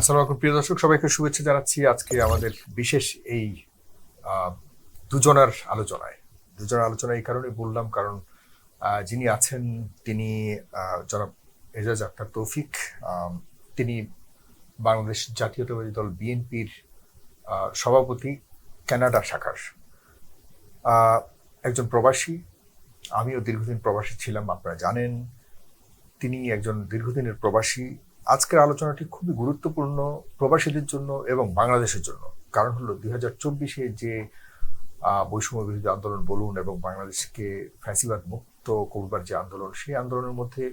আসসালামু আলাইকুম। প্রিয় দর্শক, সবাইকে শুভেচ্ছা জানাচ্ছি আজকে আমাদের বিশেষ এই দুজনার আলোচনায়। দুজনের আলোচনা এই কারণে বললাম, কারণ যিনি আছেন তিনি জনাব এজাজ আক্তার তৌফিক তিনি বাংলাদেশ জাতীয়তাবাদী দল বিএনপির সভাপতি, কানাডা শাখার একজন প্রবাসী। আমিও দীর্ঘদিন প্রবাসী ছিলাম, আপনারা জানেন। তিনি একজন দীর্ঘদিনের প্রবাসী। আজকের আলোচনাটি খুবই গুরুত্বপূর্ণ প্রবাসীদের জন্য এবং বাংলাদেশের জন্য। কারণ হলো দুই হাজার চব্বিশে যে বৈষম্য বিরোধী আন্দোলন বলুন এবং বাংলাদেশকে ফ্যাসিবাদ মুক্ত করবার যে আন্দোলন, সেই আন্দোলনের মধ্যে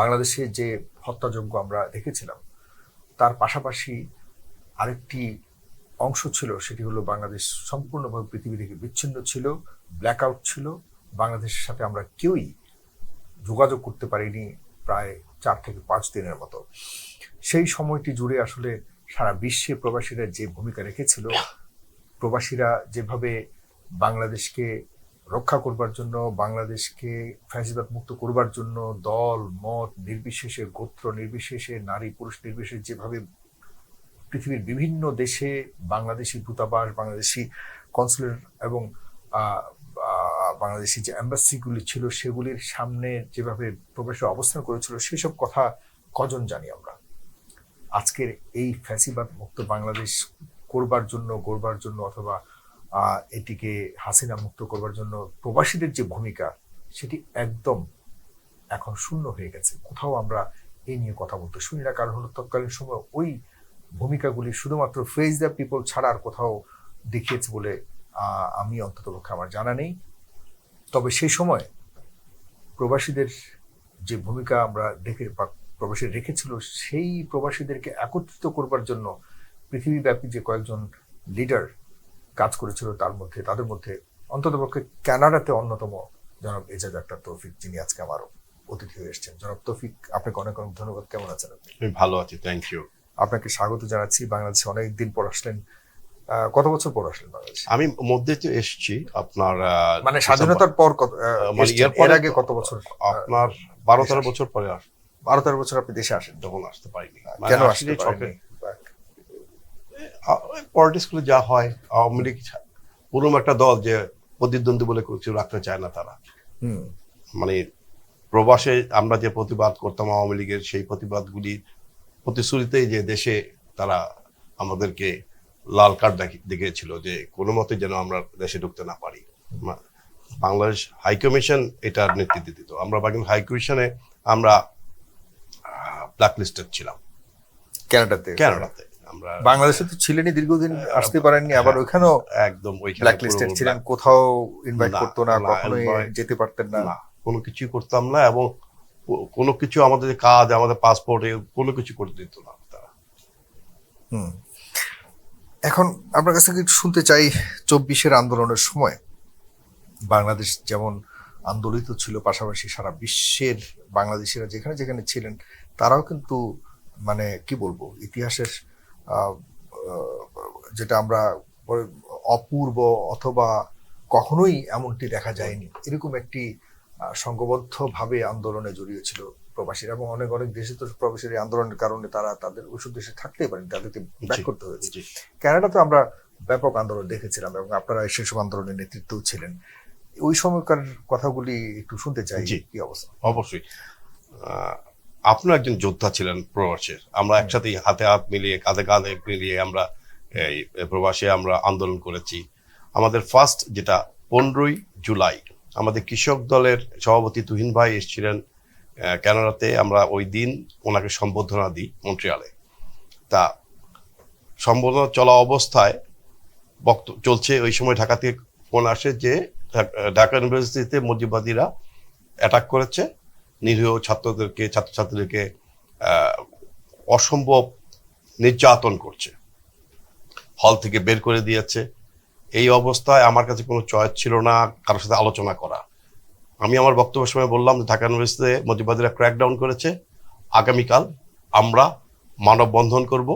বাংলাদেশে যে হত্যাযজ্ঞ আমরা দেখেছিলাম, তার পাশাপাশি আরেকটি অংশ ছিল, সেটি হলো বাংলাদেশ সম্পূর্ণভাবে পৃথিবী থেকে বিচ্ছিন্ন ছিল ব্ল্যাক আউট ছিল। বাংলাদেশের সাথে আমরা কেউই যোগাযোগ করতে পারিনি প্রায় চার থেকে পাঁচ দিনের মতো। সেই সময়টি জুড়ে আসলে সারা বিশ্বে প্রবাসীরা যে ভূমিকা রেখেছিল, প্রবাসীরা যেভাবে বাংলাদেশকে রক্ষা করবার জন্য, বাংলাদেশকে ফ্যাসিবাদ মুক্ত করবার জন্য দল, মত নির্বিশেষে, গোত্র নির্বিশেষে, নারী পুরুষ নির্বিশেষে যেভাবে পৃথিবীর বিভিন্ন দেশে বাংলাদেশি দূতাবাস, বাংলাদেশি কনসুলেট এবং বাংলাদেশি যে অ্যাম্বাসিগুলি ছিল, সেগুলির সামনে যেভাবে প্রবাসী অবস্থান করেছিল, সেসব কথা কজন জানি আমরা? আজকের এই ফ্যাসিবাদ মুক্ত বাংলাদেশ করবার জন্য, গড়বার জন্য অথবা এটিকে হাসিনা মুক্ত করবার জন্য প্রবাসীদের যে ভূমিকা, সেটি একদম এখন শূন্য হয়ে গেছে। কোথাও আমরা এই নিয়ে কথা বলতে শুনি না। কারণ হলো, তৎকালীন সময় ওই ভূমিকাগুলি শুধুমাত্র ফেস দ্য পিপল ছাড়া আর কোথাও দেখিয়েছে বলে আমি অন্তত পক্ষে আমার জানা নেই। তবে সেই সময় প্রবাসীদের যে ভূমিকা আমরা দেখে বা প্রবাসী রেখেছিল সেই প্রবাসীদেরকে একত্রিত করবার জন্য পৃথিবীব্যাপী যে কয়েকজন লিডার কাজ করেছিল তার মধ্যে তাদের মধ্যে অন্ততপক্ষে কানাডাতে অন্যতম জনাব এজাজ আক্তার তৌফিক যিনি আজকে আমার অতিথি হয়ে এসেছেন। জনাব তৌফিক আপনাকে অনেক অনেক ধন্যবাদ। কেমন আছেন আপনি? ভালো আছি থ্যাংক ইউ আপনাকে স্বাগত জানাচ্ছি। বাংলাদেশে অনেক দিন পর আসলেন। কত বছর পর আসলেন বাংলাদেশে? আমি মধ্যে তো এসেছি আপনার মানে স্বাধীনতার পর কত মানে এর আগে কত বছর? আপনার বারো তেরো বছর পরে আস বারো তেরো বছর আপনি দেশে আসেন? তখন আসতে পারিনি। কেন মানে আসতে আসলে পলিটিক্সগুলো যা হয় আওয়ামী লীগ পুরো একটা দল যে প্রতিদ্বন্দ্বী বলে কিছু রাখতে চায় না তারা। মানে প্রবাসে আমরা যে প্রতিবাদ করতাম আওয়ামী লীগের সেই প্রতিবাদগুলি প্রতিশ্রুতিতেই যে দেশে তারা আমাদেরকে লাল কার্ড দেখি- দেখিয়েছিল যে কোনো মতে যেন আমরা দেশে ঢুকতে না পারি। বাংলাদেশ হাইকমিশন এটার নেতৃত্ব দিত। আমরা বাংলাদেশ হাইকমিশনে আমরা ব্ল্যাক লিস্টেড ছিলাম। কানাডাতে ক্যানাডাতে। আমরা বাংলাদেশে তো ছিলেনই দীর্ঘদিন আসতে পারেননি আবার ওইখানেও একদম ওইখানে ব্ল্যাক লিস্টেড ছিলেন কোথাও ইনভাইট করতো না কখনোই যেতে পারতেন না। কোনো কিছুই করতাম না এবং কোনো কিছু আমাদের কাজ আমাদের পাসপোর্টে কোনো কিছু করে দিত না তারা। হুম। এখন আপনার কাছ থেকে শুনতে চাই চব্বিশের আন্দোলনের সময়। বাংলাদেশ যেমন আন্দোলিত ছিল, পাশাপাশি সারা বিশ্বের বাংলাদেশিরা যেখানে যেখানে ছিলেন, তারাও কিন্তু মানে কি বলব, ইতিহাসের যেটা আমরা অপূর্ব অথবা কখনোই এমনটি দেখা যায়নি। এরকম একটি সংঘবদ্ধভাবে আন্দোলনে জড়িয়েছিল প্রবাসীরা এবং অনেক অনেক দেশে তো প্রবাসীর আন্দোলনের কারণে তারা তাদের ওইসব দেশে থাকতেই পারেন তাদেরকে ব্যাক করতে হয়েছে। জি। কানাডাতে আমরা ব্যাপক আন্দোলন দেখেছিলাম এবং আপনারা সেসব আন্দোলনের নেতৃত্বও ছিলেন। ওই সময়কার কথাগুলি একটু শুনতে চাই কি অবস্থা? অবশ্যই। আহ, আপনিও একজন যোদ্ধা ছিলেন প্রবাসের। আমরা একসাথে হাতে হাত মিলিয়ে কাঁধে কাঁধে মিলিয়ে আমরা এই প্রবাসে আমরা আন্দোলন করেছি। আমাদের ফার্স্ট যেটা পনেরোই জুলাই আমাদের কৃষক দলের সভাপতি তুহিন ভাই এসেছিলেন। আহ, কানাডাতে আমরা ওই দিন ওনাকে সম্বোধনা দিই মন্ট্রিয়ালে। তা সম্বোধনা চলা অবস্থায় বক্ত চলছে ওই সময় ঢাকা থেকে ফোন আসে যে ঢাকা- ইউনিভার্সিটিতে মজিবাদীরা অ্যাটাক করেছে। নিরীহ ছাত্রদেরকে ছাত্রছাত্রীদেরকে অসম্ভব নির্যাতন করছে। হল থেকে বের করে দিয়েছে। এই অবস্থায় আমার কাছে কোনো চয়েস ছিল না কারোর সাথে আলোচনা করা। আমি আমার বক্তব্যের সময় বললাম যে ঢাকা ইউনিভার্সিটিতে মজিবাদীরা ক্র্যাকডাউন করেছে। আগামীকাল আমরা মানববন্ধন করব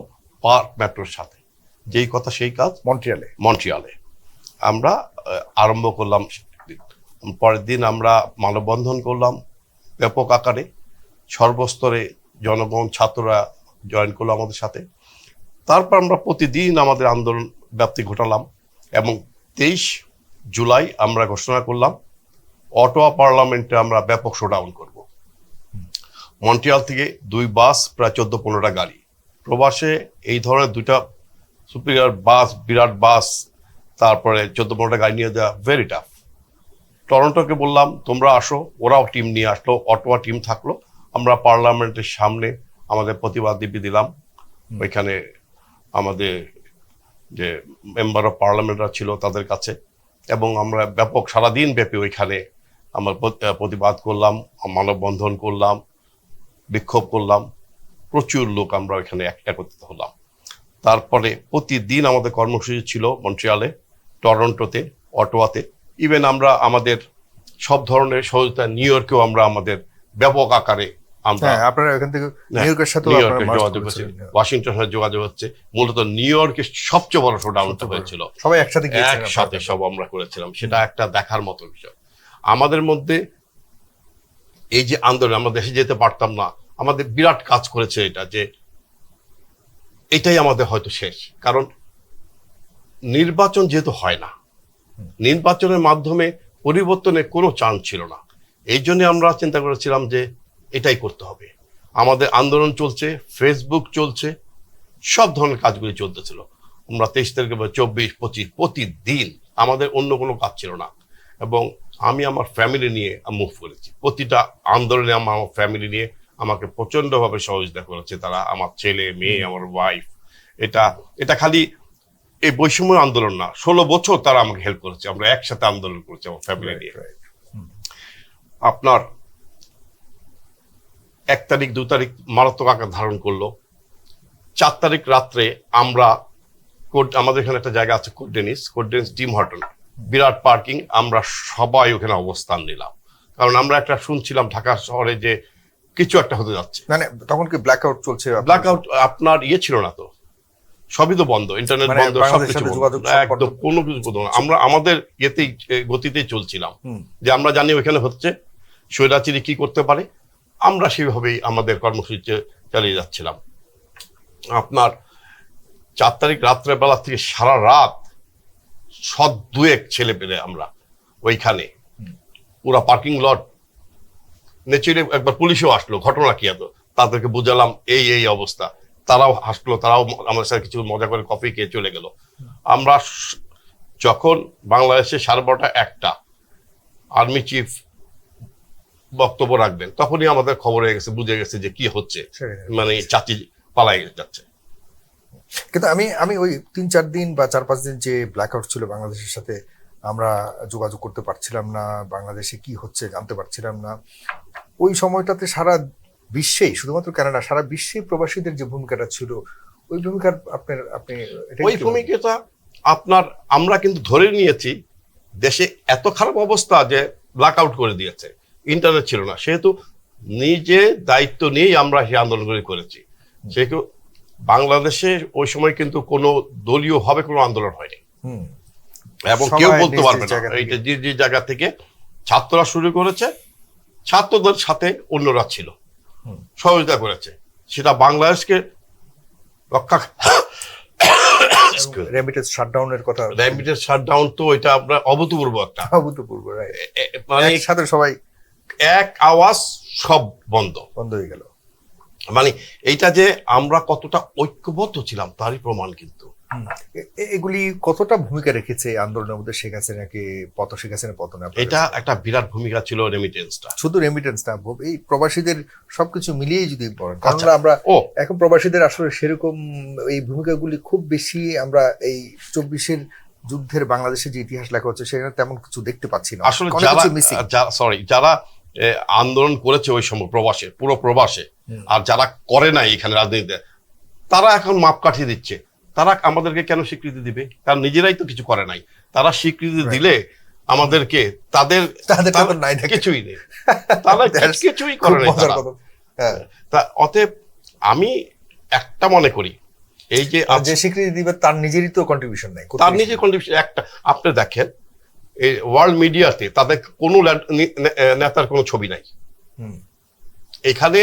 পার্ক মেট্রোর সাথে। যেই কথা সেই কাজ মন্ট্রিয়ালে। মন্ট্রিয়ালে। আমরা আরম্ভ করলাম পরের দিন আমরা মানববন্ধন করলাম ব্যাপক আকারে। সর্বস্তরে জনগণ ছাত্ররা জয়েন করল আমাদের সাথে। তারপর আমরা প্রতিদিন আমাদের আন্দোলন ব্যাপ্তি ঘটালাম এবং তেইশ জুলাই আমরা ঘোষণা করলাম অটোয়া পার্লামেন্টে আমরা ব্যাপক শোডাউন করব। মন্ট্রিয়াল থেকে দুই বাস, প্রায় চোদ্দ পনেরোটা গাড়ি। প্রবাসে এই ধরনের দুইটা সুপিরিয়র বাস, বিরাট বাস, তারপরে চোদ্দ পনেরোটা গাড়ি নিয়ে দেওয়া ভেরি টাফ টরন্টোকে বললাম, তোমরা আসো, ওরাও টিম নিয়ে আসলো, অটোয়া টিম থাকল। আমরা পার্লামেন্টের সামনে আমাদের প্রতিবাদ দিবি দিলাম। ওইখানে আমাদের যে মেম্বার অফ পার্লামেন্টরা ছিল তাদের কাছে। এবং আমরা ব্যাপক সারাদিন ব্যাপী ওইখানে আমরা প্রতিবাদ করলাম মানববন্ধন করলাম বিক্ষোভ করলাম। প্রচুর লোক আমরা ওইখানে এক- একত্রিত হলাম। তারপরে প্রতিদিন আমাদের কর্মসূচি ছিল মন্ট্রিয়ালে টরন্টোতে অটোয়াতে। ইভেন আমরা আমাদের সব ধরনের সহযোগিতা নিউ ইয়র্কেও আমরা আমাদের ব্যাপক আকারে আমরা হ্যাঁ আপনারা এখান থেকে হ্যাঁ, নিউ ইয়র্কের march যোগাযোগ হচ্ছে। করেছিলেন। সাথে যোগাযোগ হচ্ছে। মূলত নিউ ইয়র্কে সবচেয়ে বড় শোডাউনটা হয়েছিল। সবাই একসাথে একসাথে সব আমরা করেছিলাম। সেটা একটা দেখার মতো বিষয়। আমাদের মধ্যে এই যে আন্দোলন, আমরা দেশে যেতে পারতাম না, আমাদের বিরাট কাজ করেছে এটা যে এটাই আমাদের হয়তো শেষ। কারণ নির্বাচন যেহেতু হয় না, নির্বাচনের মাধ্যমে পরিবর্তনের কোনো চান্স ছিল না। এই জন্য আমরা চিন্তা করেছিলাম যে এটাই করতে হবে। আমাদের আন্দোলন চলছে ফেসবুক চলছে, সব ধরনের কাজগুলি চলতেছিল। আমরা তেইশ তারিখে চব্বিশ, পঁচিশ, প্রতিদিন আমাদের অন্য কোনো কাজ ছিল না। এবং আমি আমার ফ্যামিলি নিয়ে মুভ করেছি। প্রতিটা আন্দোলনে আমার আমার ফ্যামিলি নিয়ে আমাকে প্রচন্ডভাবে সহযোগিতা করেছে তারা আমার ছেলে মেয়ে আমার ওয়াইফ এটা এটা খালি এই বৈষম্য আন্দোলন না ষোলো বছর তারা আমাকে হেল্প করেছে। আমরা একসাথে আন্দোলন করেছি আমার ফ্যামিলি নিয়ে। আপনার এক তারিখ দু তারিখ মারাত্মক আকার ধারণ করল। চার তারিখ রাত্রে আমরা কোড- আমাদের এখানে একটা জায়গা আছে কোড ডেনিস কোড ডেনিস ডিম হটন। বিরাট পার্কিং আমরা সবাই ওখানে অবস্থান নিলাম। কারণ আমরা একটা শুনছিলাম ঢাকা শহরে যে কিছু একটা হতে যাচ্ছে। মানে তখন কি ব্ল্যাক আউট চলছে? ব্ল্যাক আউট আপনার ইয়ে ছিল না তো। সবই তো বন্ধ ইন্টারনেট বন্ধ সবকিছু একদম কোনো কিছু বন্ধ। আমরা আমাদের ইয়েতেই গতিতেই চলছিলাম। যে আমরা জানি ওখানে হচ্ছে স্বৈরাচারী কি করতে পারে আমরা সেভাবেই আমাদের কর্মসূচি চালিয়ে যাচ্ছিলাম। আপনার চার তারিখ রাত্রে বেলা থেকে সারা রাত সৎ দুয়েক ছেলে পেলে আমরা ওইখানে। পুরা পার্কিং লট নেচুরে একবার পুলিশও আসলো ঘটনা কি এত? তাদেরকে বুঝালাম এই এই অবস্থা। তারাও হাসলো তারাও আমাদের সাথে কিছু মজা করে কফি খেয়ে চলে গেল। আমরা যখন বাংলাদেশে সাড়ে বারোটা একটা আর্মি চিফ বক্তব্য রাখবেন তখনই আমাদের খবর হয়ে গেছে বুঝে গেছে যে কি হচ্ছে। মানে চাচি পালাই যাচ্ছে। কিন্তু আমি আমি ওই তিন চার দিন বা চার পাঁচ দিন যে ব্ল্যাক আউট ছিল বাংলাদেশের সাথে আমরা যোগাযোগ করতে পারছিলাম না বাংলাদেশে কি হচ্ছে জানতে পারছিলাম না। ওই সময়টাতে সারা বিশ্বে শুধুমাত্র কানাডা সারা বিশ্বে প্রবাসীদের যে ভূমিকাটা ছিল ওই ভূমিকার আপনার আপনি ওই ভূমিকাটা আপনার আমরা কিন্তু ধরে নিয়েছি দেশে এত খারাপ অবস্থা যে ব্ল্যাক আউট করে দিয়েছে। ইন্টারনেট ছিল না সেহেতু নিজে দায়িত্ব নিয়েই আমরা সেই আন্দোলনগুলি করেছি। সেহেতু বাংলাদেশে ওই সময় কিন্তু কোনো দলীয় ভাবে কোনো আন্দোলন হয়নি। এবং কেউ বলতে পারবে না। এইটা যে যে জায়গা থেকে ছাত্ররা শুরু করেছে ছাত্রদের সাথে অন্যরা ছিল। সহযোগিতা করেছে। সেটা বাংলাদেশকে রক্ষা রেমিটেন্স শাটডাউনের কথা শাটডাউন তো এটা আপনার অভূতপূর্ব একটা। অভূতপূর্ব মানে একসাথে সবাই এক আওয়াজ সব বন্ধ। বন্ধ হয়ে গেল। মানে এইটা যে আমরা কতটা ঐক্যবদ্ধ ছিলাম তারই প্রমাণ কিন্তু এগুলি কতটা ভূমিকা রেখেছে আন্দোলনের মধ্যে শেখ হাসিনাকে পত শেখ হাসিনা পতনে? এটা একটা বিরাট ভূমিকা ছিল রেমিটেন্সটা শুধু রেমিটেন্স না এই প্রবাসীদের সবকিছু মিলিয়ে যদি কারণ আচ্ছা। আমরা এখন প্রবাসীদের আসলে সেরকম এই ভূমিকাগুলি খুব বেশি আমরা এই চব্বিশের যুদ্ধের বাংলাদেশে যে ইতিহাস লেখা হচ্ছে সেখানে তেমন কিছু দেখতে পাচ্ছি না আসলে যারা সরি যারা আন্দোলন করেছে ওই সময় প্রবাসে পুরো প্রবাসে। আর যারা করে নাই এখানে রাজনীতিতে তারা এখন মাপ কাঠিয়ে দিচ্ছে। তারা আমাদেরকে কেন স্বীকৃতি দিবে? কারণ নিজেরাই তো কিছু করে নাই। তারা স্বীকৃতি দিলে আমাদেরকে তাদের তাদের নাই কিছুই নেই। তারা কিছুই করে নাই তারা। হ্যাঁ, তা অতএব আমি একটা মনে করি এই যে যে স্বীকৃতি দিবে তার নিজেরই তো কন্ট্রিবিউশন নাই। তার নিজের কন্ডিশন একটা আপনি দেখেন এই ওয়ার্ল্ড মিডিয়াতে তাদের কোনো নেতার কোনো ছবি নাই। এখানে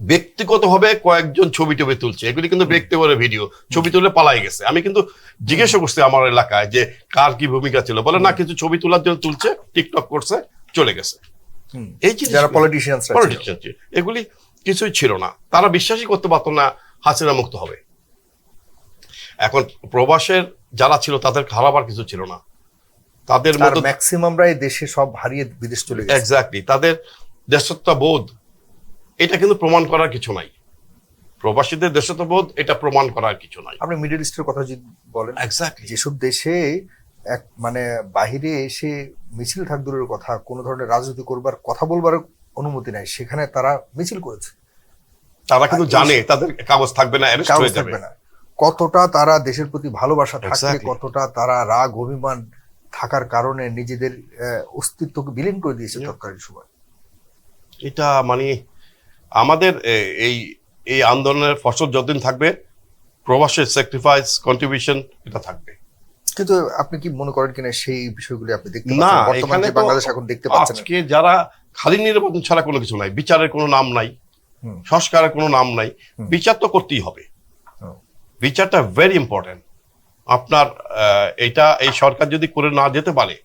ব্যক্তিগতভাবে কয়েকজন ছবি টবি তুলছে। এগুলি কিন্তু ব্যক্তিগত ভিডিও। ছবি তুলে পালাই গেছে। আমি কিন্তু জিজ্ঞাসা করছি আমার এলাকায় যে কার কি ভূমিকা ছিল। বলে না কিছু ছবি তোলার জন্য তুলছে টিকটক করছে চলে গেছে। এই যারা এগুলি কিছুই ছিল না। তারা বিশ্বাসই করতে পারতো না হাসিনা মুক্ত হবে। এখন প্রবাসের যারা ছিল তাদের খারাপ আর কিছু ছিল না। তাদের ম্যাক্সিমামরাই দেশে সব হারিয়ে বিদেশ চলে গেছে। এক্স্যাক্টলি তাদের দেশত্ববোধ এটা কিন্তু প্রমাণ করার কিছু নাই। প্রবাসীদের দেশত্ববোধ এটা প্রমাণ করার কিছু নাই। আপনি মিডল ইস্টের কথা যদি বলেন এক্স্যাক্টলি যেসব দেশে এক মানে বাহিরে এসে মিছিল থাক দূরের কথা কোনো ধরনের রাজনীতি করবার কথা বলবার অনুমতি নাই সেখানে তারা মিছিল করেছে। তারা কিন্তু জানে তাদের কাগজ থাকবে না অ্যারেস্ট কাগজ হয়ে যাবে। না। কতটা তারা দেশের প্রতি ভালোবাসা থাকলে কতটা তারা রাগ অভিমান থাকার কারণে নিজেদের অস্তিত্বকে বিলীন করে দিয়েছে. তৎকালীন সময়। এটা মানে আমাদের এই এই আন্দোলনের ফসল যতদিন থাকবে প্রবাসের স্যাক্রিফাইস কন্ট্রিবিউশন এটা থাকবে। কিন্তু আপনি কি মনে করেন কিনা সেই বিষয়গুলি আপনি দেখতে না, এখানে বাংলাদেশ এখন দেখতে পাচ্ছেন আজকে যারা খালি নির্বাচন ছাড়া কোনো কিছু নাই বিচারের কোনো নাম নাই সংস্কারের কোনো নাম নাই বিচার তো করতেই হবে। বিচারটা ভেরি ইম্পর্টেন্ট আপনার এটা এই সরকার যদি করে না যেতে পারে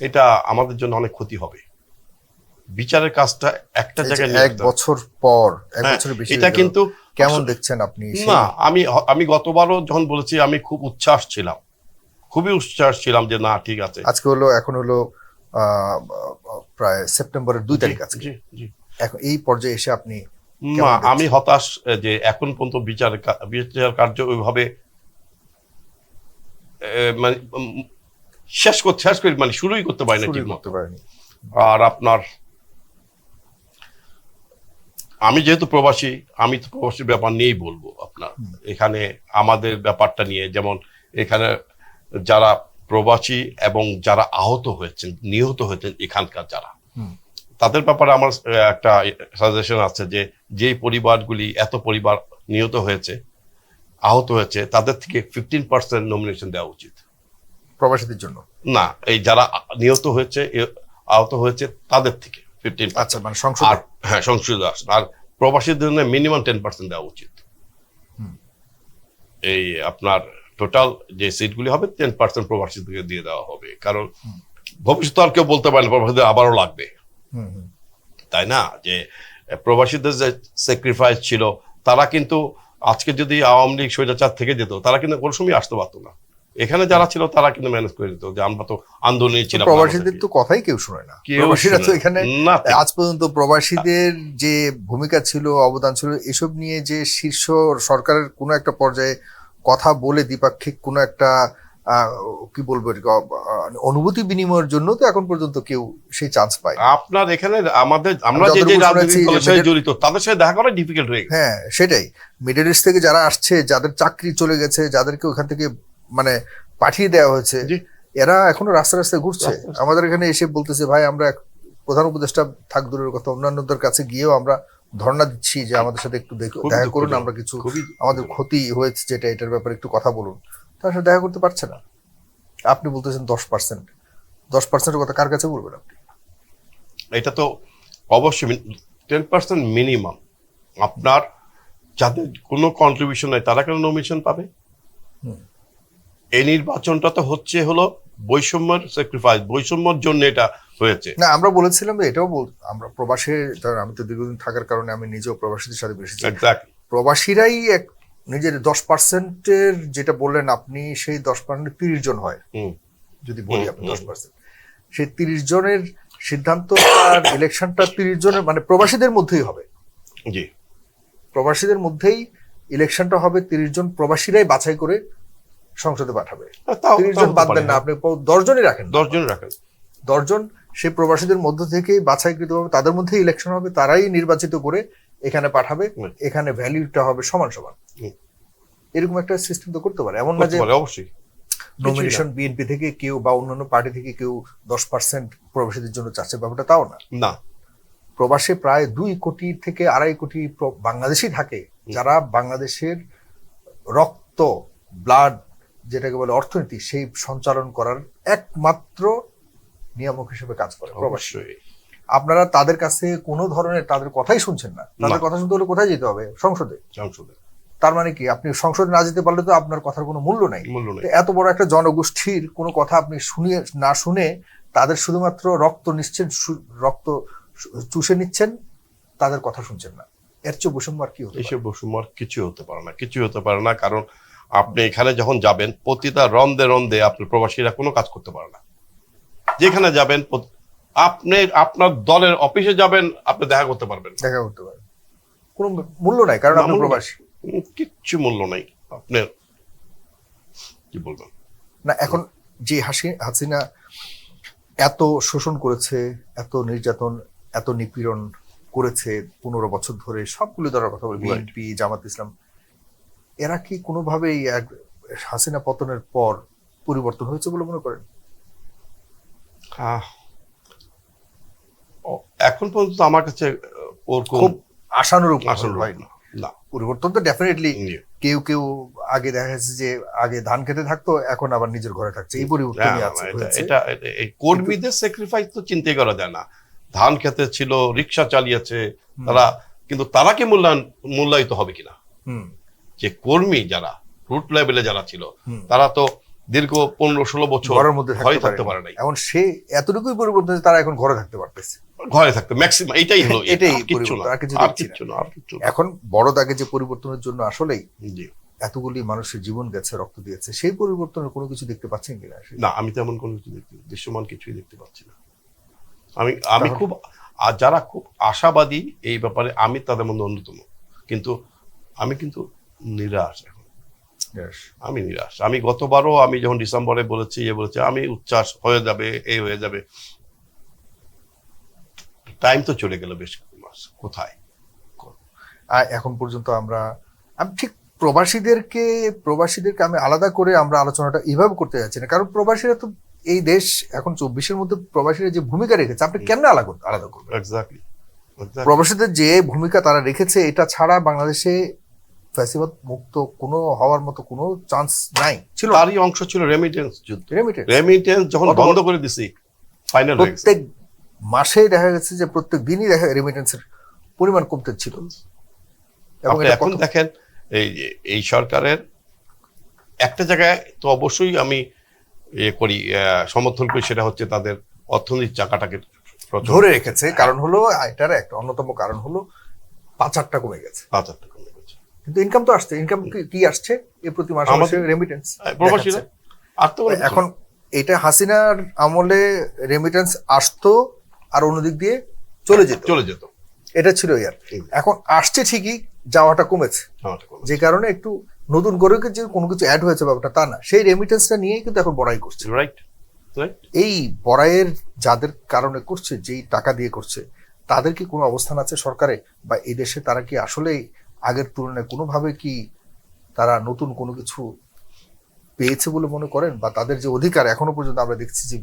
এটা আমাদের জন্য অনেক ক্ষতি হবে। বিচারের কাজটা একটা জায়গায় এক বছর পর এক হ্যাঁ, বছরের বেশি এটা কিন্তু কেমন দেখছেন আপনি না আমি আমি গতবারও যখন বলেছি আমি খুব উচ্ছ্বাস ছিলাম। খুবই উচ্ছ্বাস ছিলাম যে না ঠিক আছে। আজকে হলো এখন হলো প্রায় সেপ্টেম্বরের দুই তারিখ আজকে। জি, জি। এখন এই পর্যায়ে এসে আপনি না আমি হতাশ যে এখন পর্যন্ত বিচার বিচার কার্য ওইভাবে মানে শেষ করতে শেষ করে মানে শুরুই করতে পারি না শুরুই ঠিক করতে পারেনি। আর আপনার আমি যেহেতু প্রবাসী আমি তো প্রবাসীর ব্যাপার নিয়েই বলব আপনার। এখানে আমাদের ব্যাপারটা নিয়ে যেমন এখানে যারা প্রবাসী এবং যারা আহত হয়েছেন নিহত হয়েছেন এখানকার যারা তাদের ব্যাপারে আমার একটা সাজেশন আছে যে যেই পরিবারগুলি এত পরিবার নিহত হয়েছে আহত হয়েছে তাদের থেকে ফিফটিন পার্সেন্ট নমিনেশন দেওয়া উচিত। প্রবাসীদের জন্য? না এই যারা নিহত হয়েছে আহত হয়েছে তাদের থেকে। ফিফটিন আচ্ছা মানে সংসদ আর হ্যাঁ সংসদে আসেন আর প্রবাসীদের জন্য মিনিমাম টেন পার্সেন্ট দেওয়া উচিত। এই আপনার টোটাল যে সিটগুলি হবে টেন পার্সেন্ট প্রবাসীদেরকে দিয়ে দেওয়া হবে। কারণ ভবিষ্যতে আর কেউ বলতে পারে না প্রবাসীদের আবারও লাগবে। তাই না? যে প্রবাসীদের যে স্যাক্রিফাইস ছিল তারা কিন্তু আজকে যদি আওয়ামী লীগ স্বৈরাচার থেকে যেত তারা কিন্তু কোনো সময় আসতে পারতো না। এখানে যারা ছিল তারা কিন্তু ম্যানেজ করে দিত যে আমরা তো আন্দোলনে ছিলাম প্রবাসীদের তো কথাই কেউ শোনে না। প্রবাসীরা তো এখানে আজ পর্যন্ত প্রবাসীদের যে ভূমিকা ছিল অবদান ছিল এসব নিয়ে যে শীর্ষ সরকারের কোনো একটা পর্যায়ে কথা বলে দ্বিপাক্ষিক কোনো একটা কি বলব অনুভূতি বিনিময়ের জন্য তো এখন পর্যন্ত কেউ সেই চান্স পায় আপনার এখানে আমাদের আমরা যে যে রাজনৈতিক সাথে জড়িত তাদের সাথে দেখা করা ডিফিকাল্ট হয়ে হ্যাঁ সেটাই। মিডল ইস্ট থেকে যারা আসছে যাদের চাকরি চলে গেছে যাদেরকে ওখান থেকে মানে পাঠিয়ে দেওয়া হয়েছে। এরা এখনও রাস্তা রাস্তায় ঘুরছে। আমাদের এখানে এসে বলতেছে ভাই আমরা প্রধান উপদেষ্টা থাক দূরের কথা অন্যান্যদের কাছে গিয়েও আমরা ধর্ণা দিচ্ছি যে আমাদের সাথে একটু দেখো- দেখা করুন আমরা কিছু আমাদের ক্ষতি হয়েছে যেটা এটার ব্যাপারে একটু কথা বলুন। তার সাথে দেখা করতে পারছে না। আপনি বলতেছেন দশ পার্সেন্ট। দশ পার্সেন্টের কথা কার কাছে বলবেন আপনি? এটা তো অবশ্যই টেন পার্সেন্ট মিনিমাম আপনার যাদের কোনো কন্ট্রিবিউশন নাই তারা কেন নমিনেশন পাবে? হুম। এই নির্বাচনটা তো হচ্ছে হলো বৈষম্যের স্যাক্রিফাইস বৈষম্যর জন্য এটা হয়েছে। না আমরা বলেছিলাম এটাও বল আমরা প্রবাসে আমি তো দীর্ঘদিন থাকার কারণে আমি নিজেও প্রবাসীদের সাথে বেশি প্রবাসীরাই এক নিজের দশ পার্সেন্টের যেটা বললেন আপনি সেই দশ পার্সেন্ট তিরিশ জন হয়। যদি বলি আপনি দশ পার্সেন্ট সেই তিরিশ জনের সিদ্ধান্ত আর ইলেকশনটা তিরিশ জনের মানে প্রবাসীদের মধ্যেই হবে। জি। প্রবাসীদের মধ্যেই ইলেকশনটা হবে তিরিশ জন প্রবাসীরাই বাছাই করে সংসদে পাঠাবে। তাও তিরিশ জন বাদ দেন না হ্যাঁ। আপনি দশ জনই রাখেন। দশ জন রাখেন। দশজন সেই প্রবাসীদের মধ্য থেকে বাছাইকৃত হবে তাদের মধ্যে ইলেকশন হবে তারাই নির্বাচিত করে এখানে পাঠাবে এখানে ভ্যালিউটা হবে সমান সমান। এরকম একটা সিস্টেম তো করতে পারে। এমন না যে অবশ্যই। নমিনেশন বিএনপি থেকে কেউ বা অন্যান্য পার্টি থেকে কেউ দশ পার্সেন্ট প্রবাসীদের জন্য চাচ্ছে ব্যাপারটা তাও না। না। প্রবাসে প্রায় দুই কোটি থেকে আড়াই কোটি বাংলাদেশি থাকে যারা বাংলাদেশের রক্ত ব্লাড যেটাকে বলে অর্থনীতি সেই সঞ্চালন করার একমাত্র নিয়ামক হিসেবে কাজ করে অবশ্যই। আপনারা তাদের কাছে কোনো ধরনের তাদের কথাই শুনছেন না। তাদের কথা শুনতে হলে কোথায় যেতে হবে? সংসদে। সংসদে। তার মানে কি? আপনি সংসদে না যেতে পারলে তো আপনার কথার কোনো মূল্য নাই। এত বড় একটা জনগোষ্ঠীর কোনো কথা আপনি শুনিয়ে না শুনে তাদের শুধুমাত্র রক্ত নিচ্ছেন রক্ত চুষে নিচ্ছেন তাদের কথা শুনছেন না। এর চেয়ে বৈষম্য আর কি হতে পারে? এইসব বসুমার কিছু হতে পারে না কিছু হতে পারে না কারণ আপনি এখানে যখন যাবেন প্রতিটা রন্দে রন্দে আপনার প্রবাসীরা কোনো কাজ করতে পারে না। যেখানে যাবেন আপনি আপনার দলের অফিসে যাবেন আপনি দেখা করতে পারবেন দেখা করতে পারে কোনো মূল্য নাই কারণ আপনি প্রবাসী। কিচ্ছু মূল্য নেই। আপনার কি বলবেন? না এখন যে হাসি হাসিনা এত শোষণ করেছে এত নির্যাতন এত নিপীড়ন করেছে পনেরো বছর ধরে সবগুলো ধরার কথা বলি. বিএনপি জামাত ইসলাম এরা কি কোনোভাবেই এক হাসিনা পতনের পর পরিবর্তন হয়েছে বলে মনে করেন? আহ, এখন পর্যন্ত আমার কাছে খুব আশানুরূপ আসল হয়নি না। পরিবর্তন তো ডেফিনেটলি কেউ কেউ আগে দেখা যাচ্ছে যে আগে ধান খেতে থাকতো এখন আবার নিজের ঘরে থাকছে। এই না, পরিবর্তনই আছে এটা- এই কর্মীদের স্যাক্রিফাইস তো চিন্তাই করা যায় না। ধান খেতে ছিল রিক্সা চালিয়েছে তারা কিন্তু তারা কি মূল্যায়ন মূল্যায়িত হবে কিনা? হুম। যে কর্মী যারা রুট লেভেলে যারা ছিল তারা তো দীর্ঘ পনেরো ষোলো বছর ঘরের মধ্যে ঘরে থাকতে পারে নাই। এমন সে এতটুকুই পরিবর্তন হয়েছে, তারা এখন ঘরে থাকতে পারতেছে। ঘরে থাকতো ম্যাক্সিমাম এটাই হলো এটাই না আর কিছু না। এখন বড় দাগে যে পরিবর্তনের জন্য আসলেই এতগুলি মানুষের জীবন গেছে রক্ত দিয়েছে সেই পরিবর্তনের কোনো কিছু দেখতে পাচ্ছেন কিনা? না আমি তেমন কোনো কিছু দেখতে দৃশ্যমান কিছুই দেখতে পাচ্ছি না। আমি আমি খুব আর যারা খুব আশাবাদী এই ব্যাপারে আমি তাদের মধ্যে অন্যতম। কিন্তু আমি কিন্তু নিরাশ এখন। আমি নিরাশ। আমি গতবারও আমি যখন ডিসেম্বরে বলেছি এ বলেছি আমি উচ্ছ্বাস হয়ে যাবে এই হয়ে যাবে। টাইম তো চলে গেল বেশ মাস। কোথায়? এখন পর্যন্ত আমরা আমি ঠিক প্রবাসীদেরকে প্রবাসীদেরকে আমি আলাদা করে আমরা আলোচনাটা এইভাবে করতে যাচ্ছি না। কারণ প্রবাসীরা তো এই দেশ এখন চব্বিশের মধ্যে প্রবাসীরা যে ভূমিকা রেখেছে আপনি কেমনে আলাদা করবেন? আলাদা করবেন প্রবাসীদের যে ভূমিকা তারা রেখেছে এটা ছাড়া বাংলাদেশে ফ্যাসিবাদ মুক্ত কোনো হওয়ার মতো কোনো চান্স নাই। ছিল। তারই অংশ ছিল রেমিটেন্স যুদ্ধ। Remittance। রেমিটেন্স যখন বন্ধ করে দিছি ফাইনাল প্রত্যেক মাসে দেখা গেছে যে প্রত্যেক দিনই দেখা রেমিটেন্সের পরিমাণ কমতে ছিল। এবং এখন দেখেন এই এই সরকারের একটা জায়গায় তো অবশ্যই আমি ইয়ে করি আহ, সমর্থন করি সেটা হচ্ছে তাদের অর্থনৈতিক চাকাটাকে ধরে রেখেছে। কারণ হলো এটার একটা অন্যতম কারণ হলো পাচারটা কমে গেছে। পাঁচ হাজার টাকা কমে গেছে। কিন্তু ইনকাম তো আসছে ইনকাম কি আসছে? এই প্রতি মাসে রেমিটেন্স প্রবাসীরা এখন এটা হাসিনার আমলে রেমিটেন্স আসতো আর অন্যদিক দিয়ে চলে যেত। চলে যেত। এটা ছিল ইয়ার এখন আসছে ঠিকই যাওয়াটা কমেছে। যে কারণে একটু নতুন করে যে কোনো কিছু অ্যাড হয়েছে ব্যাপারটা তা না। সেই রেমিটেন্সটা নিয়েই কিন্তু এখন বড়াই করছে। রাইট রাইট এই বড়াইয়ের যাদের কারণে করছে যেই টাকা দিয়ে করছে তাদের কি কোনো অবস্থান আছে সরকারে? বা এই দেশে তারা কি আসলেই আগের তুলনায় কোনোভাবে কি তারা নতুন কোনো কিছু পেয়েছে বলে মনে করেন? বা তাদের যে অধিকার এখনও পর্যন্ত আমরা দেখছি যে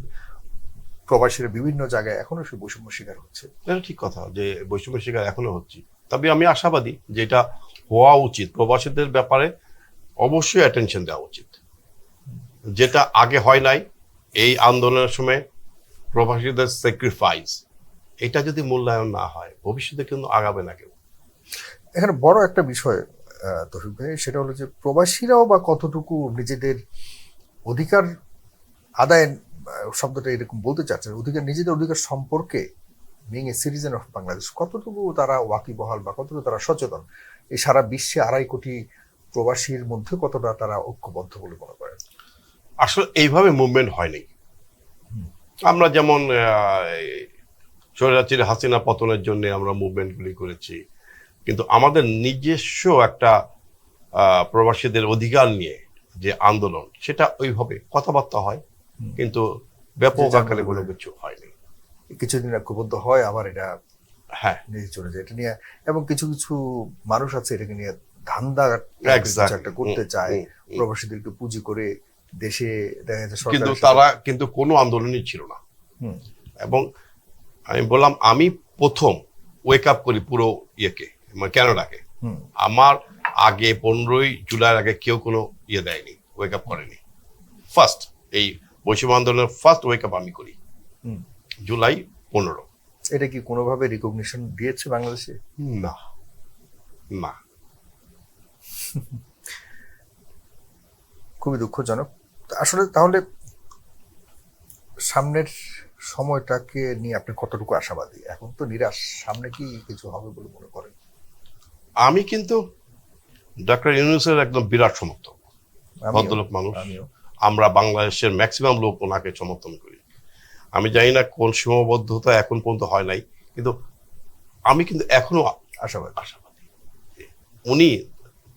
প্রবাসীরা বিভিন্ন জায়গায় এখনও সে বৈষম্য শিকার হচ্ছে। এটা ঠিক কথা যে বৈষম্য শিকার এখনও হচ্ছে। তবে আমি আশাবাদী যে এটা হওয়া উচিত। প্রবাসীদের ব্যাপারে অবশ্যই অ্যাটেনশন দেওয়া উচিত। যেটা আগে হয় নাই, এই আন্দোলনের সময় প্রবাসীদের স্যাক্রিফাইস এটা যদি মূল্যায়ন না হয়, ভবিষ্যতে কিন্তু আগাবে না কেউ। এখানে বড় একটা বিষয় তৌফিক ভাই সেটা হলো যে প্রবাসীরাও বা কতটুকু নিজেদের অধিকার আদায় শব্দটা এরকম বলতে চাচ্ছেন অধিকার নিজেদের অধিকার সম্পর্কে being a citizen of Bangladesh কতটুকু তারা ওয়াকিবহাল বা কতটুকু তারা সচেতন? এই সারা বিশ্বে আড়াই কোটি প্রবাসীর মধ্যে কতটা তারা ঐক্যবদ্ধ বলে মনে করেন? আসলে এইভাবে মুভমেন্ট হয়নি। আমরা যেমন স্বৈরাচির হাসিনা পতনের জন্য আমরা মুভমেন্টগুলি করেছি কিন্তু আমাদের নিজস্ব একটা আহ, প্রবাসীদের অধিকার নিয়ে যে আন্দোলন সেটা ওইভাবে কথাবার্তা হয় কিন্তু ব্যাপক আকারে কোনো কিছু হয়নি। কিছুদিন ঐক্যবদ্ধ হয় আবার এটা হ্যাঁ। নিজে চলে যায়। এটা নিয়ে এবং কিছু কিছু মানুষ আছে এটাকে নিয়ে ধান্দা একটা করতে চায়। প্রবাসীদেরকে পুঁজি করে দেশে দেখা যাচ্ছে কিন্তু তারা কিন্তু কোনো আন্দোলনই ছিল না। এবং আমি বললাম আমি প্রথম ওয়েক আপ করি পুরো ইয়েকে। মানে ক্যানাডাকে হুম, আমার আগে পনেরোই জুলাইয়ের আগে কেউ কোনো ইয়ে দেয়নি ওয়েক আপ করেনি। ফার্স্ট এই বৈষম্য আন্দোলনের ফার্স্ট ওয়েক আপ আমি করি। হুম। জুলাই পনেরো। এটা কি কোনোভাবে রিকগনিশন দিয়েছে বাংলাদেশে? না। না। খুবই দুঃখজনক। আসলে তাহলে সামনের সময়টাকে নিয়ে আপনি কতটুকু আশাবাদী? এখন তো নিরাশ। সামনে কি কিছু হবে বলে মনে করেন? আমি কিন্তু ডক্টর ইউনুসের একদম বিরাট সমর্থক ভদ্রলোক মানুষ। আমরা বাংলাদেশের ম্যাক্সিমাম লোক ওনাকে সমর্থন করি। আমি জানি না কোন সীমাবদ্ধতা এখন পর্যন্ত হয় নাই কিন্তু আমি কিন্তু এখনও আশাবাদী। আশাবাদী। উনি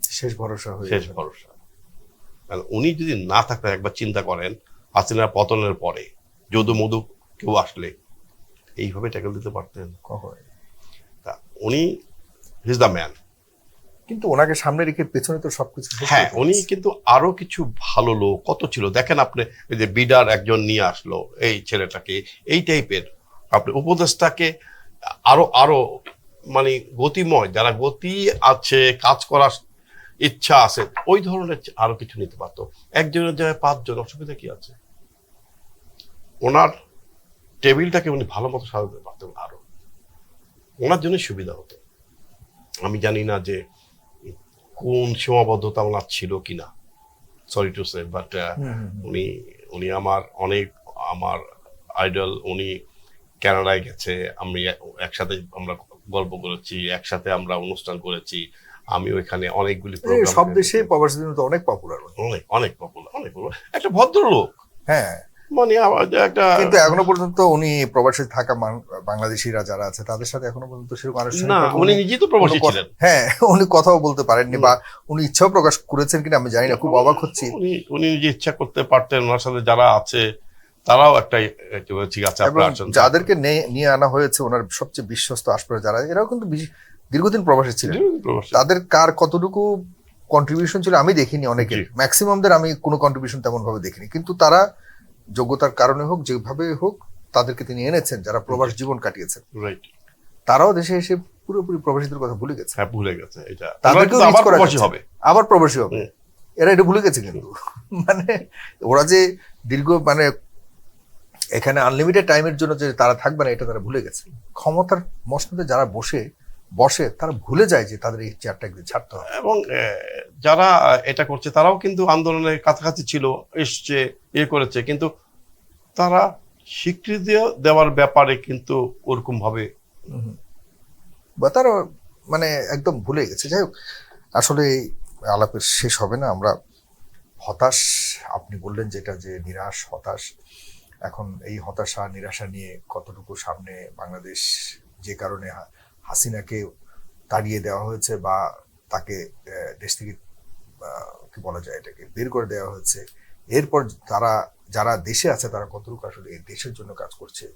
শেষ ভরসা শেষ ভরসা। কারণ উনি যদি না থাকতেন একবার চিন্তা করেন হাসিনার পতনের পরে যদু মধু কেউ আসলে এইভাবে ট্যাকেল দিতে পারতেন? কখন? তা উনি হিজ দ্য ম্যান কিন্তু ওনাকে সামনে রেখে পেছনে তো সবকিছু হ্যাঁ উনি কিন্তু আরও কিছু ভালো লোক, কত ছিল? দেখেন আপনি, এই যে বিডার একজন নিয়ে আসলো, এই ছেলেটাকে, এই টাইপের। আপনি উপদেশটাকে আরও আরও মানে গতিময়, যারা গতি আছে, কাজ করার ইচ্ছা আছে, ওই ধরনের আরও কিছু নিতে পারতো। একজনের জায়গায় পাঁচজন, অসুবিধা কি আছে? ওনার টেবিলটাকে উনি ভালো মতো সাজাতে পারতেন আরও। ওনার জন্য সুবিধা হতো। আমি জানি না যে কোন সীমাবদ্ধতা ওনার ছিল কিনা। Sorry to say but. উনি উনি আমার অনেক আমার আইডল উনি কানাডায় গেছে আমি একসাথে আমরা গল্প করেছি একসাথে আমরা অনুষ্ঠান করেছি আমি ওইখানে অনেকগুলি সব দেশে প্রবাসী অনেক পপুলার অনেক অনেক পপুলার অনেক। একটা ভদ্রলোক। হ্যাঁ। মানে একটা কিন্তু এখনও পর্যন্ত উনি প্রবাসী থাকা বাংলাদেশিরা যারা আছে তাদের সাথে এখনও পর্যন্ত সেরকম আনুষ্ঠানিক না উনি নিজেই তো প্রবাসী ছিলেন। হ্যাঁ উনি কথাও বলতে পারেননি বা উনি ইচ্ছাও প্রকাশ করেছেন কিনা আমি জানি না খুব অবাক হচ্ছি। উনি উনি নিজে ইচ্ছা করতে পারতেন ওনার সাথে যারা আছে তারাও একটা ঠিক আছে যাদেরকে নিয়ে আনা হয়েছে ওনার সবচেয়ে বিশ্বস্ত আশপাশ যারা এরাও কিন্তু দীর্ঘদিন প্রবাসী ছিলেন। তাদের কার কতটুকু কন্ট্রিবিউশন ছিল আমি দেখিনি অনেকের। ম্যাক্সিমামদের আমি কোনো কন্ট্রিবিউশন তেমন ভাবে দেখিনি। কিন্তু তারা যোগ্যতার কারণে হোক যেভাবে হোক তাদেরকে তিনি এনেছেন যারা প্রবাস জীবন কাটিয়েছেন। রাইট তারাও দেশে এসে পুরোপুরি প্রবাসীদের কথা ভুলে গেছে। হ্যাঁ ভুলে গেছে এটা। তাদেরকেও আবার প্রবাসী হবে। আবার প্রবাসী হবে। এরা এটা ভুলে গেছে কিন্তু। মানে ওরা যে দীর্ঘ মানে এখানে আনলিমিটেড টাইমের জন্য যে তারা থাকবে না এটা তারা ভুলে গেছে। ক্ষমতার মসনদে যারা বসে বসে তারা ভুলে যায় যে তাদের এই চেয়ারটা একদিন ছাড়তে হবে। এবং যারা এটা করছে তারাও কিন্তু আন্দোলনের কাছাকাছি ছিল এসছে ইয়ে করেছে কিন্তু তারা স্বীকৃতি দেওয়ার ব্যাপারে কিন্তু ওরকম ভাবে বা তারা মানে একদম ভুলে গেছে। যাই হোক আসলে এই আলাপের শেষ হবে না। আমরা হতাশ আপনি বললেন যেটা যে নিরাশ হতাশ। এখন এই হতাশা নিরাশা নিয়ে কতটুকু সামনে বাংলাদেশ যে কারণে হাসিনাকে তাড়িয়ে দেওয়া হয়েছে বা তাকে দেশ থেকে কি বলা যায় এটাকে বের করে দেওয়া হয়েছে। এরপর তারা যারা দেশে আছে তারা কতটুকু আসলে এই দেশের জন্য কাজ করছে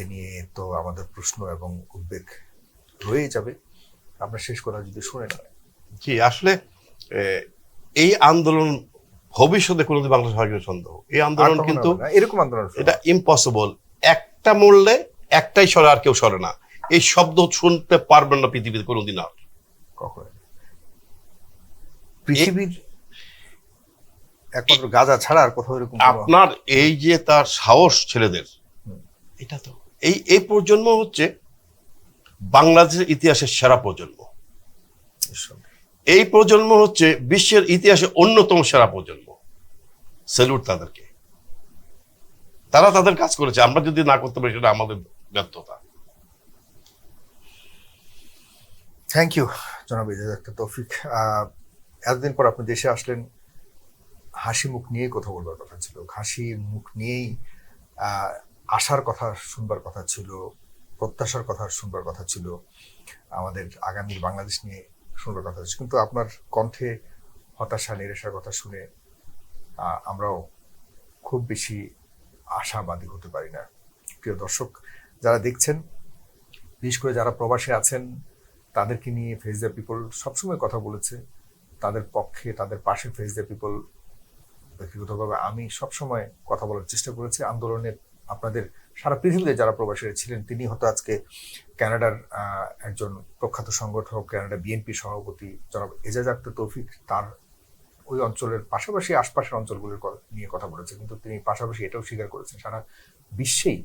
এ নিয়ে তো আমাদের প্রশ্ন এবং উদ্বেগ রয়ে যাবে। আমরা শেষ কথা যদি শুনে নেয় জি আসলে এই আন্দোলন ভবিষ্যতে কোনোদিন বাংলাদেশ কিনা সন্দেহ। এই আন্দোলন কিন্তু এরকম আন্দোলন এটা ইম্পসিবল একটা মূল্যে একটাই সরে আর কেউ সরে না। এই শব্দ শুনতে পারবেন না পৃথিবীতে কোনোদিন আর। পৃথিবীর একমাত্র গাজা ছাড়া আর কোথাও এরকম আপনার এই যে তার সাহস ছেলেদের এটা তো। এই এই প্রজন্ম হচ্ছে বাংলাদেশের ইতিহাসের সেরা প্রজন্ম। এই প্রজন্ম হচ্ছে বিশ্বের ইতিহাসে অন্যতম সেরা প্রজন্ম। সেলুট তাদেরকে। তারা তাদের কাজ করেছে। আমরা যদি না করতে পারি সেটা আমাদের ব্যর্থতা। থ্যাংক ইউ জনাব একটা তৌফিক। এতদিন পর আপনি দেশে আসলেন, হাসি মুখ নিয়েই কথা বলবার কথা ছিল। হাসি মুখ নিয়েই আশার কথা শুনবার কথা ছিল, প্রত্যাশার কথা শুনবার কথা ছিল। আমাদের আগামী বাংলাদেশ নিয়ে শুনবার কথা ছিল। কিন্তু আপনার কণ্ঠে হতাশা, নিরাশার কথা শুনে আমরাও খুব বেশি আশাবাদী হতে পারি না। প্রিয় দর্শক, যারা দেখছেন, বিশেষ করে যারা প্রবাসে আছেন তাদেরকে নিয়ে ফেস দ্য পিপল সবসময় কথা বলেছে। তাদের পক্ষে তাদের পাশে ফেস দ্য পিপল ব্যক্তিগতভাবে আমি সবসময় কথা বলার চেষ্টা করেছি। আন্দোলনের আপনাদের সারা পৃথিবীতে যারা প্রবাসীরা ছিলেন তিনি হয়তো আজকে কানাডার আহ, একজন প্রখ্যাত সংগঠক কানাডা বিএনপি সভাপতি জনাব এজাজ আক্তার তৌফিক তার ওই অঞ্চলের পাশাপাশি আশপাশের অঞ্চলগুলোর নিয়ে কথা বলেছে। কিন্তু তিনি পাশাপাশি এটাও স্বীকার করেছেন সারা বিশ্বেই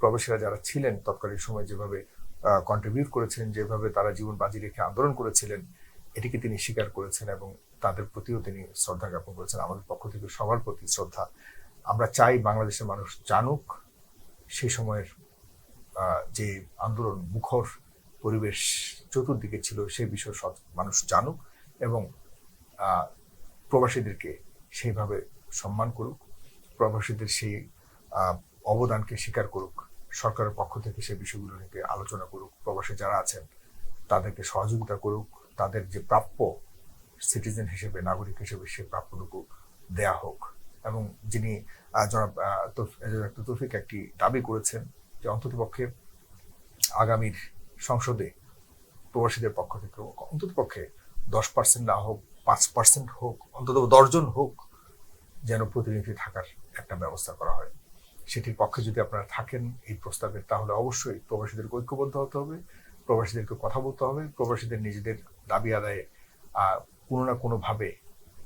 প্রবাসীরা যারা ছিলেন তৎকালীন সময় যেভাবে কন্ট্রিবিউট করেছেন যেভাবে তারা জীবন বাজি রেখে আন্দোলন করেছিলেন, এটিকে তিনি স্বীকার করেছেন এবং তাদের প্রতিও তিনি শ্রদ্ধা জ্ঞাপন করেছেন। আমাদের পক্ষ থেকে সবার প্রতি শ্রদ্ধা। আমরা চাই বাংলাদেশের মানুষ জানুক সেই সময়ের যে আন্দোলন, মুখর পরিবেশ চতুর্দিকে ছিল সেই বিষয়ে মানুষ জানুক এবং প্রবাসীদেরকে সেইভাবে সম্মান করুক, প্রবাসীদের সেই অবদানকে স্বীকার করুক। সরকারের পক্ষ থেকে সেই বিষয়গুলো নিয়ে আলোচনা করুক, প্রবাসী যারা আছেন, তাদেরকে সহযোগিতা করুক, তাদের যে প্রাপ্য সিটিজেন হিসেবে, নাগরিক হিসেবে সে প্রাপ্যটুকু দেয়া হোক। এবং যিনি জনাব তৌফিক একটি দাবি করেছেন যে অন্ততপক্ষে আগামীর সংসদে প্রবাসীদের পক্ষ থেকে অন্ততপক্ষে দশ পার্সেন্ট না হোক, পাঁচ পার্সেন্ট হোক, অন্তত দশজন হোক, যেন প্রতিনিধি থাকার একটা ব্যবস্থা করা হয়। সেটির পক্ষে যদি আপনারা থাকেন এই প্রস্তাবের তাহলে অবশ্যই প্রবাসীদেরকে ঐক্যবদ্ধ হতে হবে, প্রবাসীদেরকে কথা বলতে হবে, প্রবাসীদের নিজেদের দাবি আদায়ে কোনো না কোনোভাবে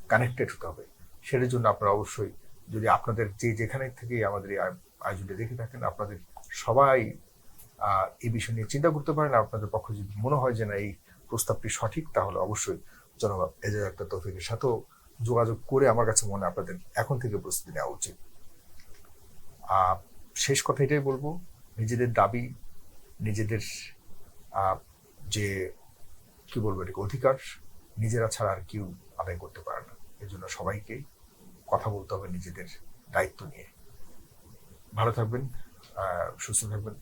কানেক্টেড হতে হবে। সেটার জন্য আপনারা অবশ্যই যদি আপনাদের যে যেখানে থেকেই আমাদের এই আয়- আয়োজনটি দেখে থাকেন, আপনাদের সবাই এই বিষয় নিয়ে চিন্তা করতে পারেন। আপনাদের পক্ষে যদি মনে হয় যে না, এই প্রস্তাবটি সঠিক, তাহলে অবশ্যই জনাব এজাজ আক্তার তৌফিকের সাথেও যোগাযোগ করে আমার কাছে মনে আপনাদের এখন থেকে প্রস্তুতি নেওয়া উচিত। শেষ কথা এটাই বলব নিজেদের দাবি নিজেদের যে কি বলব এটাকে অধিকার নিজেরা ছাড়া আর কেউ আদায় করতে পারে না। এর জন্য সবাইকে কথা বলতে হবে নিজেদের দায়িত্ব নিয়ে। ভালো থাকবেন সুস্থ থাকবেন।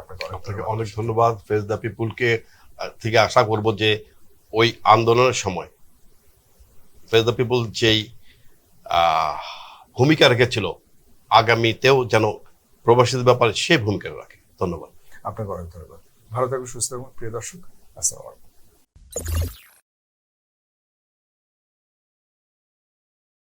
আপনাকে অনেক আপনাকে ধন্যবাদ। অনেক ধন্যবাদ ফেস দ্য পিপুলকে থেকে আশা করব যে ওই আন্দোলনের সময় ফেস দ্য পিপুল যেই ভূমিকা রেখেছিল আগামীতেও যেন প্রবাসীদের ব্যাপারে সে ভূমিকা রাখে। ধন্যবাদ। আপনাকে অনেক ধন্যবাদ। ভালো থাকবেন, সুস্থ থাকবেন। প্রিয় দর্শক, আসসালামু আলাইকুম।